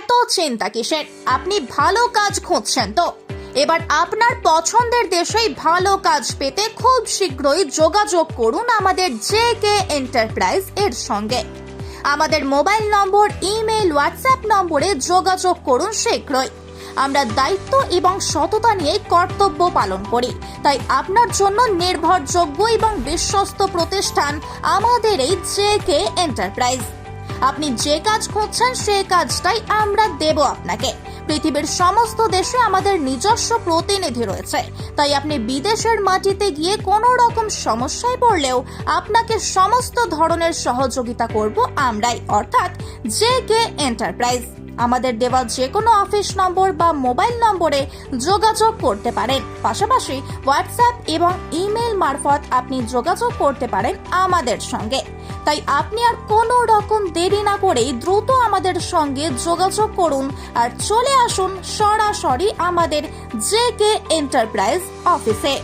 এত চিন্তা কিসের? আপনি ভালো কাজ খুঁজছেন তো। এবার আপনার পছন্দের দেশেই ভালো কাজ পেতে খুব শীঘ্রই যোগাযোগ করুন আমাদের জে কে এন্টারপ্রাইজ এর সঙ্গে। আমাদের মোবাইল নম্বর, ইমেল, হোয়াটসঅ্যাপ নম্বরে যোগাযোগ করুন শীঘ্রই। আমরা দায়িত্ব এবং সততা নিয়ে কর্তব্য পালন করি। তাই আপনার জন্য নির্ভরযোগ্য এবং বিশ্বস্ত প্রতিষ্ঠান আমাদের এই জে কে এন্টারপ্রাইজ। আপনি যে কাজ খুঁজছেন সেই কাজটাই আমরা দেব আপনাকে। পৃথিবীর সমস্ত দেশে আমাদের নিজস্ব প্রতিনিধি রয়েছে। তাই আপনি বিদেশের মাটিতে গিয়ে কোনো রকম সমস্যায় পড়লেও আপনাকে সমস্ত ধরনের সহযোগিতা করব আমরাই, অর্থাৎ জে কে এন্টারপ্রাইজ। আমাদের দেওয়া যে কোনো অফিস নম্বর বা মোবাইল নম্বরে যোগাযোগ করতে পারেন পাশাপাশি হোয়াটসঅ্যাপ এবং ইমেল মারফত আপনি যোগাযোগ করতে পারেন আমাদের সঙ্গে। তাই আপনি আর কোনো রকম দেরি না করেই দ্রুত আমাদের সঙ্গে যোগাযোগ করুন আর চলে আসুন সরাসরি আমাদের জে কে এন্টারপ্রাইজ অফিসে।